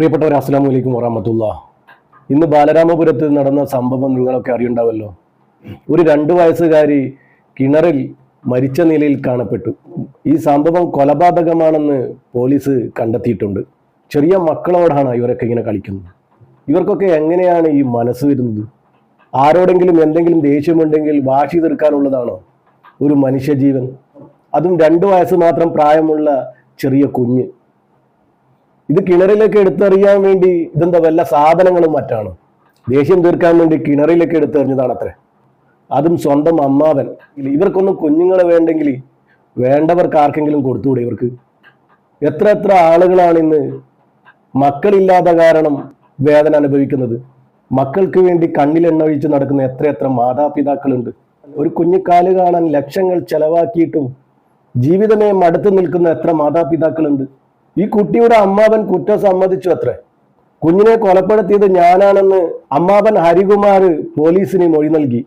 പ്രിയപ്പെട്ടവർ അസ്സാം വലൈക്കും വറഹമത്തുള്ള ഇന്ന് ബാലരാമപുരത്ത് നടന്ന സംഭവം നിങ്ങളൊക്കെ അറിയുണ്ടാവല്ലോ. ഒരു രണ്ടു വയസ്സുകാരി കിണറിൽ മരിച്ച നിലയിൽ കാണപ്പെട്ടു. ഈ സംഭവം കൊലപാതകമാണെന്ന് പോലീസ് കണ്ടെത്തിയിട്ടുണ്ട്. ചെറിയ മക്കളോടാണ് ഇവരൊക്കെ ഇങ്ങനെ കളിക്കുന്നത്. ഇവർക്കൊക്കെ എങ്ങനെയാണ് ഈ മനസ്സ് വരുന്നത്? ആരോടെങ്കിലും എന്തെങ്കിലും ദേഷ്യമുണ്ടെങ്കിൽ വാശി തീർക്കാനുള്ളതാണോ ഒരു മനുഷ്യജീവൻ? അതും രണ്ടു വയസ്സ് മാത്രം പ്രായമുള്ള ചെറിയ കുഞ്ഞ്. ഇത് കിണറിലേക്ക് എടുത്തെറിയാൻ വേണ്ടി ഇതെന്താ വല്ല സാധനങ്ങളും മറ്റാണ്? ദേഷ്യം തീർക്കാൻ വേണ്ടി കിണറിലേക്ക് എടുത്തെറിഞ്ഞതാണ് അത്രേ. അതും സ്വന്തം അമ്മാവൻ. ഇവർക്കൊന്നും കുഞ്ഞുങ്ങളെ വേണ്ടെങ്കിൽ വേണ്ടവർക്ക് ആർക്കെങ്കിലും കൊടുത്തുകൂടെ ഇവർക്ക്? എത്ര എത്ര ആളുകളാണ് ഇന്ന് കാരണം വേദന അനുഭവിക്കുന്നത്? മക്കൾക്ക് വേണ്ടി ഒഴിച്ച് നടക്കുന്ന എത്രയെത്ര എത്ര മാതാപിതാക്കളുണ്ട്? ഒരു കുഞ്ഞിക്കാൽ കാണാൻ ലക്ഷങ്ങൾ ചെലവാക്കിയിട്ടും ജീവിതമേ മടുത്തു നിൽക്കുന്ന എത്ര മാതാപിതാക്കളുണ്ട്? ഈ കുട്ടിയുടെ അമ്മാവൻ കുറ്റം സമ്മതിച്ചു അത്രേ. കുഞ്ഞിനെ കൊലപ്പെടുത്തിയത് ഞാനാണെന്ന് അമ്മാവൻ ഹരികുമാർ പോലീസിന് മൊഴി നൽകി.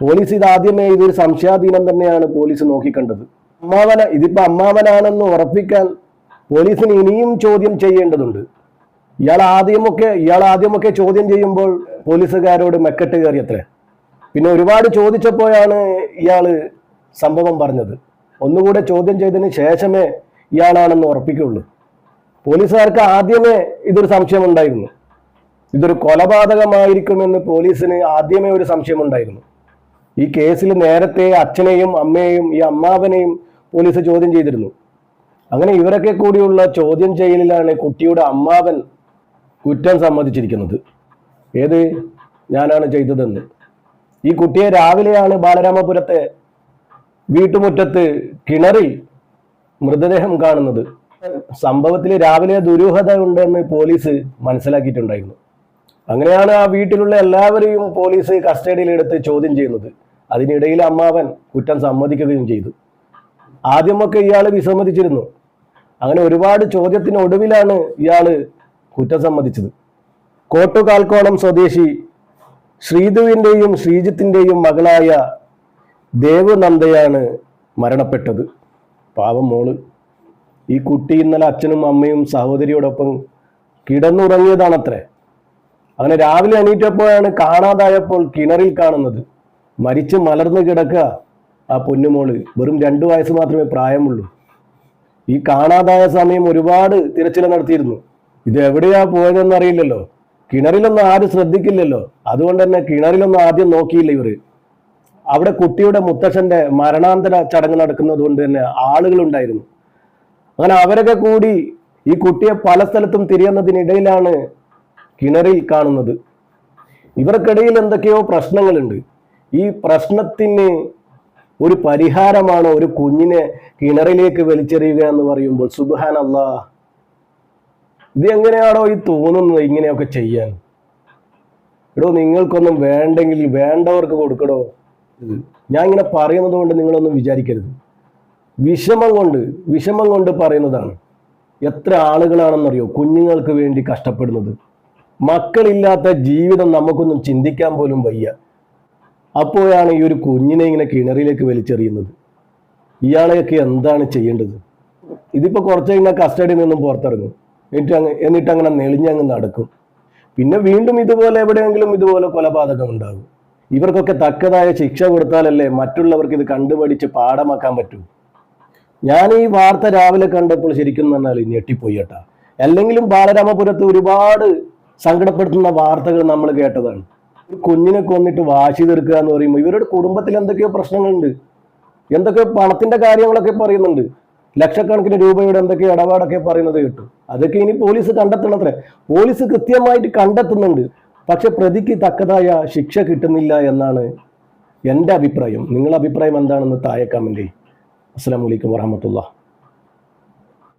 പോലീസ് ഇത് ആദ്യമേ ഇതൊരു സംശയാധീനം തന്നെയാണ് പോലീസ് നോക്കിക്കണ്ടത്. അമ്മാവന ഇതിപ്പോ അമ്മാവനാണെന്ന് ഉറപ്പിക്കാൻ പോലീസിന് ഇനിയും ചോദ്യം ചെയ്യേണ്ടതുണ്ട്. ഇയാൾ ആദ്യമൊക്കെ ഇയാൾ ആദ്യമൊക്കെ ചോദ്യം ചെയ്യുമ്പോൾ പോലീസുകാരോട് മെക്കെട്ട് കയറിയത്രേ പിന്നെ ഒരുപാട് ചോദിച്ചപ്പോഴാണ് ഇയാൾ സംഭവം പറഞ്ഞത്. ഒന്നുകൂടെ ചോദ്യം ചെയ്തതിന് ശേഷമേ ഇയാളാണെന്ന് ഉറപ്പിക്കുള്ളൂ പോലീസുകാർക്ക് ആദ്യമേ ഇതൊരു സംശയമുണ്ടായിരുന്നു. ഇതൊരു കൊലപാതകമായിരിക്കുമെന്ന് പോലീസിന് ആദ്യമേ ഒരു സംശയമുണ്ടായിരുന്നു. ഈ കേസിൽ നേരത്തെ അച്ഛനെയും അമ്മയെയും ഈ അമ്മാവനെയും പോലീസ് ചോദ്യം ചെയ്തിരുന്നു. അങ്ങനെ ഇവരൊക്കെ കൂടിയുള്ള ചോദ്യം ചെയ്യലിലാണ് കുട്ടിയുടെ അമ്മാവൻ കുറ്റം സമ്മതിച്ചിരിക്കുന്നത്. ഏത്? ഞാനാണ് ചെയ്തതെന്ന്. ഈ കുട്ടിയെ രാവിലെയാണ് ബാലരാമപുരത്തെ വീട്ടുമുറ്റത്ത് കിണറിൽ മൃതദേഹം കാണുന്നത് സംഭവത്തിൽ രാവിലെ ദുരൂഹത ഉണ്ടെന്ന് പോലീസ് മനസ്സിലാക്കിയിട്ടുണ്ടായിരുന്നു. അങ്ങനെയാണ് ആ വീട്ടിലുള്ള എല്ലാവരെയും പോലീസ് കസ്റ്റഡിയിലെടുത്ത് ചോദ്യം ചെയ്യുന്നത്. അതിനിടയിൽ അമ്മാവൻ കുറ്റം സമ്മതിക്കുകയും ചെയ്തു. ആദ്യമൊക്കെ ഇയാൾ വിസമ്മതിച്ചിരുന്നു. അങ്ങനെ ഒരുപാട് ചോദ്യത്തിന് ഒടുവിലാണ് ഇയാൾ കുറ്റം സമ്മതിച്ചത്. കോട്ടുകാൽക്കോണം സ്വദേശി ശ്രീധുവിന്റെയും ശ്രീജിത്തിന്റെയും മകളായ ദേവനന്ദയാണ് മരണപ്പെട്ടത്. പാവം മോൾ. ഈ കുട്ടി ഇന്നലെ അച്ഛനും അമ്മയും സഹോദരിയോടൊപ്പം കിടന്നുറങ്ങിയതാണത്രേ. അങ്ങനെ രാവിലെ എണീറ്റപ്പോഴാണ് കാണാതായപ്പോൾ കിണറിൽ കാണുന്നത്. മരിച്ച് മലർന്നു കിടക്കുക ആ പൊന്നുമോൾ വെറും രണ്ടു വയസ്സ് മാത്രമേ പ്രായമുള്ളൂ. ഈ കാണാതായ സമയം ഒരുപാട് തിരച്ചിൽ നടത്തിയിരുന്നു. ഇത് എവിടെയാ പോയതെന്ന് അറിയില്ലല്ലോ. കിണറിലൊന്നും ആരും ശ്രദ്ധിക്കില്ലല്ലോ. അതുകൊണ്ട് തന്നെ കിണറിലൊന്നും ആദ്യം നോക്കിയില്ല ഇവർ. അവിടെ കുട്ടിയുടെ മുത്തശ്ശന്റെ മരണാന്തര ചടങ്ങ് നടക്കുന്നത് കൊണ്ട് തന്നെ ആളുകൾ ഉണ്ടായിരുന്നു അങ്ങനെ അവരൊക്കെ കൂടി ഈ കുട്ടിയെ പല സ്ഥലത്തും തിരിയുന്നതിനിടയിലാണ് കിണറിൽ കാണുന്നത്. ഇവർക്കിടയിൽ എന്തൊക്കെയോ പ്രശ്നങ്ങളുണ്ട്. ഈ പ്രശ്നത്തിന് ഒരു പരിഹാരമാണ് ഒരു കുഞ്ഞിനെ കിണറിലേക്ക് വലിച്ചെറിയുക എന്ന് പറയുമ്പോൾ സുബാൻ അല്ലാ ഇത് എങ്ങനെയാണോ ഈ തോന്നുന്നത് ഇങ്ങനെയൊക്കെ ചെയ്യാൻ. എടോ നിങ്ങൾക്കൊന്നും വേണ്ടെങ്കിൽ വേണ്ടവർക്ക് കൊടുക്കടോ. ഞാൻ ഇങ്ങനെ പറയുന്നത് കൊണ്ട് നിങ്ങളൊന്നും വിചാരിക്കരുത്. വിഷമം കൊണ്ട് വിഷമം കൊണ്ട് പറയുന്നതാണ്. എത്ര ആളുകളാണെന്നറിയോ? കുഞ്ഞുങ്ങൾക്ക് വേണ്ടി കഷ്ടപ്പെടുന്നത്. മക്കളില്ലാത്ത ജീവിതം നമുക്കൊന്നും ചിന്തിക്കാൻ പോലും വയ്യ. അപ്പോഴാണ് ഈ ഒരു കുഞ്ഞിനെ ഇങ്ങനെ കിണറിലേക്ക് വലിച്ചെറിയുന്നത്. ഇയാളെയൊക്കെ എന്താണ് ചെയ്യേണ്ടത്? ഇതിപ്പോൾ കുറച്ച് കഴിഞ്ഞാൽ കസ്റ്റഡിയിൽ നിന്നും പുറത്തിറങ്ങും. എന്നിട്ട് അങ്ങ് എന്നിട്ട് അങ്ങനെ നെളിഞ്ഞങ്ങ് നടക്കും. പിന്നെ വീണ്ടും ഇതുപോലെ എവിടെയെങ്കിലും ഇതുപോലെ കൊലപാതകം ഉണ്ടാകും. ഇവർക്കൊക്കെ തക്കതായ ശിക്ഷ കൊടുത്താലല്ലേ മറ്റുള്ളവർക്ക് ഇത് കണ്ടുപഠിച്ച് പാഠമാക്കാൻ പറ്റൂ? ഞാൻ ഈ വാർത്ത രാവിലെ കണ്ടപ്പോൾ ശരിക്കും പറഞ്ഞാൽ ഞെട്ടിപ്പോയി കേട്ടാ. അല്ലെങ്കിലും ബാലരാമപുരത്ത് ഒരുപാട് സങ്കടപ്പെടുത്തുന്ന വാർത്തകൾ നമ്മൾ കേട്ടതാണ്. കുഞ്ഞിനെ കൊന്നിട്ട് വാശി തീർക്കുക എന്ന് പറയുമ്പോൾ ഇവരുടെ കുടുംബത്തിൽ എന്തൊക്കെയോ പ്രശ്നങ്ങളുണ്ട്. എന്തൊക്കെയോ പണത്തിന്റെ കാര്യങ്ങളൊക്കെ പറയുന്നുണ്ട്. ലക്ഷക്കണക്കിന് രൂപയുടെ എന്തൊക്കെ ഇടപാടൊക്കെ പറയുന്നത് കേട്ടു. അതൊക്കെ ഇനി പോലീസ് കണ്ടെത്തണത്രേ. പോലീസ് കൃത്യമായിട്ട് കണ്ടെത്തുന്നുണ്ട്. പക്ഷെ പ്രതിക്ക് തക്കതായ ശിക്ഷ കിട്ടുന്നില്ല എന്നാണ് എന്റെ അഭിപ്രായം. നിങ്ങളുടെ അഭിപ്രായം എന്താണെന്ന് താഴെ കമന്റ് അസ്സാം വലൈക്കും വാഹമത്തുള്ള